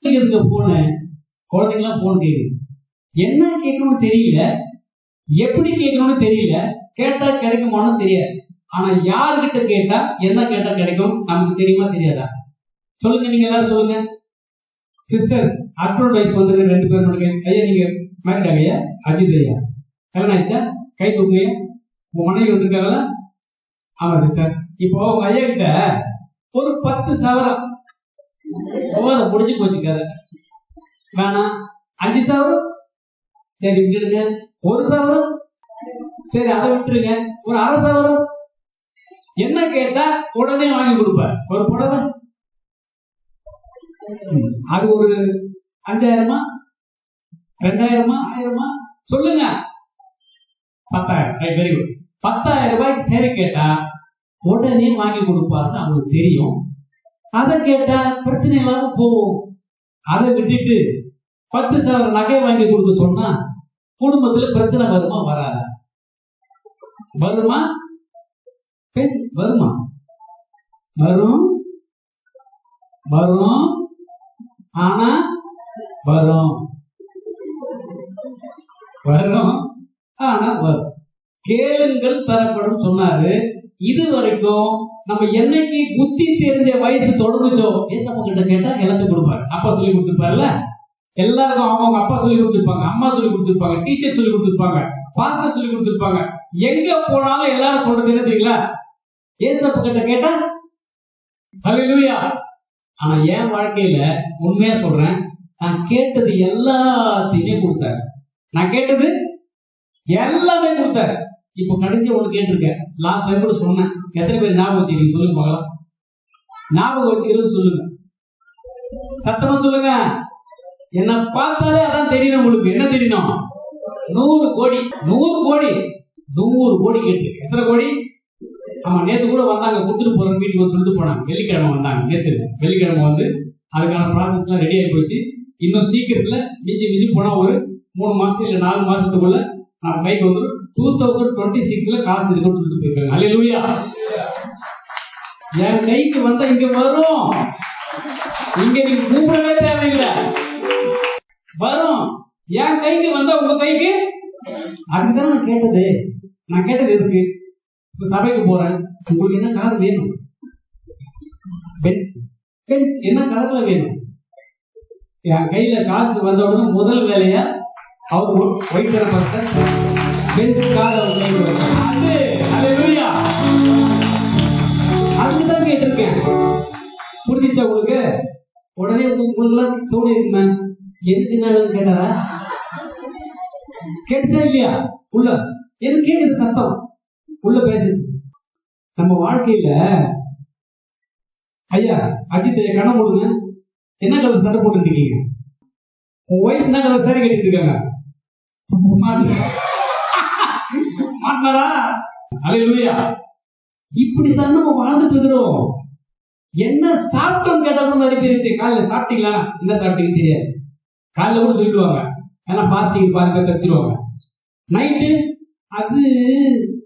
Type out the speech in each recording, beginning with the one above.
இருக்க போன குழந்தைங்களாம் போன் கேக்குது. என்ன கேட்கணும்னு தெரியல. எப்படி கேட்கணும்னு தெரியல. கேட்டா கிடைக்குமான்னு தெரியாது. ஆனா யாருக்கிட்ட கேட்டா என்ன கேட்டா கிடைக்கும்? நமக்கு தெரியுமா தெரியாதா? சொல்லுங்க நீங்க எல்லாரும் சொல்லுங்க. சிஸ்டர்ஸ் ஹஸ்பண்ட் ஒய்ஃப் வந்து ரெண்டு பேரும் சொல்லுங்க ஐயா நீங்க மேரிட் ஆகையா அஜித் ஐயா. கல்யாணம் ஆயிடுச்சா? கை தூக்குங்க உங்க மனைவி வந்திருக்காங்களா? ஆமா சிஸ்டர் இப்போ ஐயா கிட்ட ஒரு பத்து சவரம். போதும் முடிஞ்சு போச்சு கதை. வேணாம் அஞ்சு சவரம் சரி விட்டுடுங்க. ஒரு சவரம் சரி அதை விட்டுருங்க. ஒரு அரை சவரம் என்ன கேட்டா உடனே வாங்கி கொடுப்பார். ஒரு புடவை? அது ஒரு அஞ்சாயிரமா? ரெண்டாயிரமா? ஆயிரமா? சொல்லுங்க. பத்தாயிரம். ரைட் வெரி குட் பத்தாயிரம் ரூபாய்க்கு சரி கேட்டா உடனே வாங்கி கொடுப்பாருன்னு அவங்களுக்கு தெரியும். அதை கேட்டா பிரச்சனை இல்லாம போகும். அதை விட்டுட்டு பத்து சவரம் நகை வாங்கி கொடுக்க சொன்னா குடும்பத்துல பிரச்சனை வருமா வராதா? வருமா? பேசு வருமா? வரும். வரும். ஆனா வரும். வரும். ஆனா வரும். கேளுங்கள் தரப்படும் சொன்னாரு. இது வரைக்கும் நம்ம என்னைக்கு புத்தி தெரிஞ்ச வயசு தொடங்குச்சோ ஏசப்பா கிட்ட கேட்டா எல்லாத்தையும் கொடுப்பாரு. அப்பா சொல்லி கொடுத்துருப்பாருல்ல? எல்லாருக்கும் அவங்க அப்பா சொல்லி கொடுத்துருப்பாங்க அம்மா சொல்லி கொடுத்துருப்பாங்க டீச்சர் சொல்லி கொடுத்துருப்பாங்க பாஸ்டர் சொல்லி கொடுத்துருப்பாங்க. எங்க போனாலும் எல்லாரும் சொல்றது என்ன தெரியுங்களா? ஏசப்பா கிட்ட கேட்டா ஹலிலூயா ஆனா என் வாழ்க்கையில உண்மையா சொல்றேன் நான் கேட்டது எல்லாத்தையுமே கொடுத்தாரு. நான் கேட்டது எல்லாமே கொடுத்தாரு. இப்போ கடைசி ஒன்று கேட்டிருக்கேன். லாஸ்ட் டைம் கூட சொன்னேன். எத்தனை பேர் ஞாபகம் வச்சுக்கிறீங்க? சொல்லுங்க பார்க்கலாம் ஞாபகம் வச்சுக்கிறது சொல்லுங்க. சத்தமா சொல்லுங்க. என்ன பார்த்தாலே அதான் தெரியணும் உங்களுக்கு. என்ன தெரியணும் நூறு கோடி. நூறு கோடி. நூறு கோடி கேட்டு எத்தனை கோடி? ஆமா நேத்து கூட வந்தாங்க. கொடுத்துட்டு போறேன் வீட்டுக்கு வந்து சொல்லிட்டு போனாங்க. வெள்ளிக்கிழமை வந்தாங்க. நேத்து வெள்ளிக்கிழமை வந்து அதுக்கான ப்ராசஸ் எல்லாம் ரெடி ஆகி போச்சு. இன்னும் சீக்கிரத்துல மிஞ்சி மிஞ்சி போனா ஒரு மூணு மாசம் நாலு மாசத்துக்குள்ள நான் பைக் வந்து டூ தௌசண்ட் டுவெண்ட்டி சிக்ஸ்ல காசு இருக்குன்னு சொல்லிட்டு போயிருக்காங்க. அல்லேலூயா என் கைக்கு வந்தா இங்க வரும். இங்க நீங்க கூப்பிடவே தேவையில்லை. வரும். என் கைக்கு வந்தா உங்க கைக்கு? அதுதான் நான் கேட்டது. நான் கேட்டது எதுக்கு? இப்ப சபைக்கு போறேன். உங்களுக்கு என்ன கார் வேணும்? பென்ஸ் பென்ஸ் என்ன கலர்ல வேணும்? என் கையில காசு வந்த உடனே முதல் வேலையா அவர் ஒயிட் கலர் பர்சன் பென்ஸ் அதுதான் கேட்டிருக்கேன். புரிஞ்சிச்சா உங்களுக்கு? உடனே உங்களுக்கு எல்லாம் தோணி இருக்குமே. எதுக்கு என்ன வேணும்னு கேட்டாரா? கேட்டுச்சா இல்லையா? உள்ள. எனக்கு கேக்குது சத்தம். உள்ள பேசுது. நம்ம வாழ்க்கையில ஐயா அஜித் ஐயா கண்ணை என்ன கலர் சட்டை போட்டு இருக்கீங்க? உன் ஒய்ஃப் என்ன கலர் சாரி கட்டிட்டு இருக்காங்க? மாட்டினாரா அலையிலுயா இப்படித்தான் நம்ம வாழ்ந்துட்டு இருக்கிறோம். என்ன சாப்பிட்டோம் கேட்டாலும் நிறைய காலையில் இருக்கு. சாப்பிட்டீங்களா? என்ன சாப்பிட்டீங்கன்னு தெரியாது. காலையில் கூட சொல்லிடுவாங்க. ஏன்னா பாஸ்டிங் பாருங்க தச்சிருவாங்க நைட்டு அது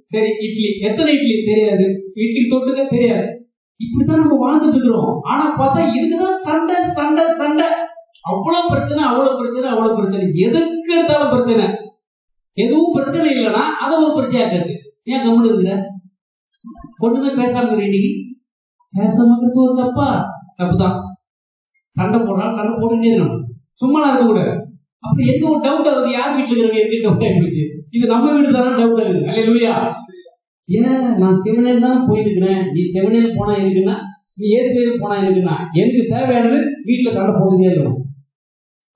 சரி இட்லி. எத்தனை இட்லி? தெரியாது. இட்லி தொட்டுக்க தெரியாது. இப்படித்தான் நம்ம வாழ்ந்துட்டு இருக்கிறோம். ஆனா பார்த்தா இதுக்குதான் சண்டை சண்டை சண்டை. அவ்வளவு பிரச்சனை அவ்வளவு பிரச்சனை அவ்வளவு பிரச்சனை. எதுக்கு எடுத்தாலும் பிரச்சனை. எதுவும் பிரச்சனை இல்லைன்னா அதை ஒரு பிரச்சனையாக்குறது ஏன் கம்முன்னு இருக்கிற? ஒண்ணுமே பேசாம இன்னைக்கு பேசாம இருக்கிறது ஒரு தப்பா? தப்புதான். சண்டை போடுறான் சண்டை போட்டுட்டே இருக்கணும் சும்மா இருக்க கூட அப்ப எந்த ஒரு டவுட் ஆகுது? யார் வீட்டுல இருக்கிறவங்க எதுக்கு டவுட் ஆகிடுச்சு இது நம்ம வீடு தானே டவுட் ஆகுது. அல்ல லூயா ஏன் நான் சிவனேல் தான் போயிருக்கிறேன்? நீ சிவனேல் போனா இருக்குன்னா நீ ஏசுவேல் போனா இருக்குன்னா எனக்கு தேவையானது? வீட்டுல சண்டை போட்டுட்டே இருக்கணும்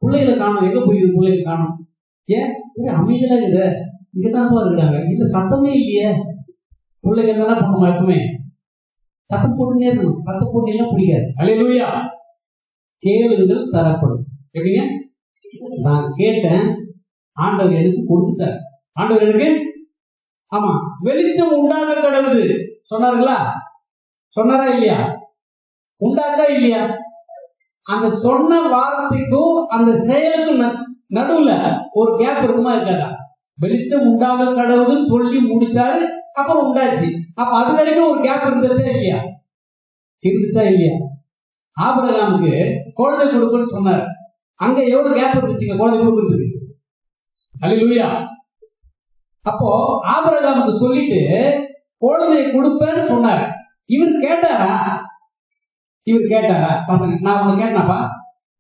பிள்ளைகளை காணும். எங்க போயிது பிள்ளைகளை காணும்? ஏன்? ஒரே அமைதியா இருக்குது இங்க தான் இருக்கிறாங்க. இந்த சத்தமே இல்லையே. பிள்ளைங்க என்ன பண்ணுமா எப்பவுமே சத்தம் போட்டுனே இருக்கணும். சத்தம் போட்டுலாம் பிடிக்காது. அல்லேலூயா கேளுங்கள் தரப்படும். எப்படிங்க நான் கேட்டேன். ஆண்டவர் எனக்கு கொடுத்துட்டார். ஆண்டவர் எனக்கு? ஆமா. வெளிச்சம் உண்டாக கடவுது. சொன்னாருங்களா சொன்னாரா இல்லையா? உண்டாச்சா இல்லையா? அந்த சொன்ன வார்த்தைக்கும் அந்த செயலுக்கும் நடுவுல ஒரு கேப் இருக்குமா இருக்காதா? வெளிச்சம் உண்டாக கடவுதுன்னு சொல்லி முடிச்சாரு அப்புறம் உண்டாச்சு. அப்ப அது வரைக்கும் ஒரு கேப் இருந்துச்சா இல்லையா? இருந்துச்சா இல்லையா? ஆபரகாமுக்கு குழந்தை கொடுக்குன்னு சொன்னார். அங்க எவ்வளவு கேப் இருந்துச்சுங்க குழந்தை கொடுக்குறதுக்கு? அல்லேலூயா அப்போ ஆபரகாமுக்கு சொல்லிட்டு குழந்தையை கொடுப்பேன்னு சொன்னார். இவர் கேட்டாரா? இவர் கேட்டாரா? பசங்க நான் உனக்கு கேட்டனாப்பா?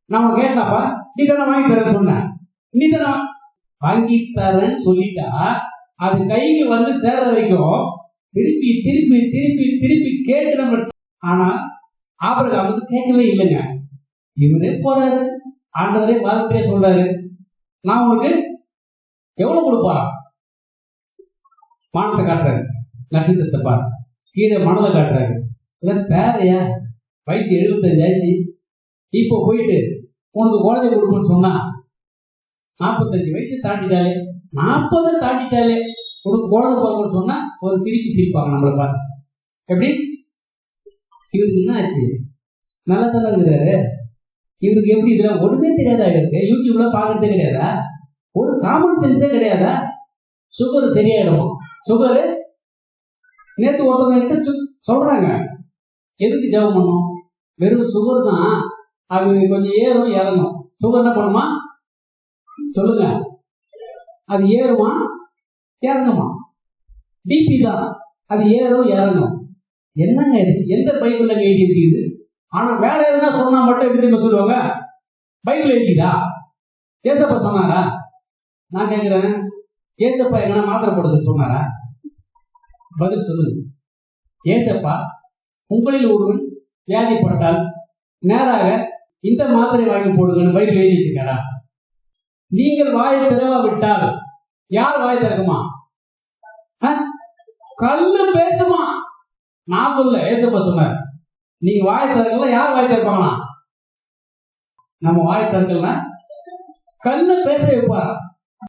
நான் உனக்கு கேட்டனாப்பா? நீ தானே வாங்கி தரேன்னு சொன்னேன் நிதனம் தானே வாங்கி தரேன்னு சொல்லிட்டா அது கைக்கு வந்து சேர வரைக்கும் திருப்பி திருப்பி திருப்பி திருப்பி கேட்கிற ஆனா ஆபிரகாம் வந்து கேட்கவே இல்லைங்க. இவரே போறாரு. ஆண்டவரே வாழ்க்கையே சொல்றாரு. நான் உனக்கு எவ்வளவு கொடுப்பா? மானத்தை காட்டுறாரு. நட்சத்திரத்தை பாரு. கீழே மணலை காட்டுறாரு. இதெல்லாம் தேவையா வயசு எழுபத்தஞ்சு ஆயிடுச்சு இப்போ போயிட்டு உனக்கு குழந்தை கொடுக்கணும்னு சொன்னா நாற்பத்தஞ்சு வயசு தாண்டிட்டாலே நாற்பதை தாண்டிட்டாலே உனக்கு குழந்தை பார்க்கணும்னு சொன்னா ஒரு சிரிப்பு சிரிப்பாங்க நம்மளை பார்த்து. எப்படி? இவருக்கு என்ன ஆச்சு? நல்லா தானே இருக்கிறாரு. இவருக்கு எப்படி இதெல்லாம் ஒன்றுமே தெரியாதா இருக்கு யூடியூப்ல பாக்குறதே கிடையாதா? ஒரு காமன் சென்ஸே கிடையாதா? சுகர் சரியாயிடும். சுகரு நேற்று ஒருத்தவங்கிட்ட சொல்றாங்க. எதுக்கு ஜெபம் பண்ணும் வெறும் சுகர் தான். அது கொஞ்சம் ஏறும் இறங்கும். சுகர் என்ன பண்ணுமா? சொல்லுங்க. அது ஏறுமா? இறங்குமா? டிபி தான். அது ஏறும் இறங்கும். என்னங்க இது? எந்த பைபிள்ல எழுதி இருக்குது ஆனா வேற எதுனா சொன்னா மட்டும் எப்படி நம்ம சொல்லுவாங்க? பைபிள் எழுதிதா ஏசப்பா சொன்னாரா? நான் கேட்கிறேன். ஏசப்பா எங்கன்னா மாத்திரை போடுறது சொன்னாரா? பதில் சொல்லுங்க. ஏசப்பா உங்களில் ஒருவன் வியாதிப்பட்டால் நேராக இந்த மாத்திரை வாங்கி போடுங்கன்னு பைபிள் எழுதி இருக்காரா நீங்கள் வாயை திறவாவிட்டால் யார் வாய் திறக்குமா? கல்லு பேசுமா? நான் சொல்ல ஏசப்பா சொன்னார். நீங்க வாய் திறக்கல யார் வாய் திறப்பாங்களா நம்ம வாய் திறக்கலனா கல்லு பேச வைப்பார்.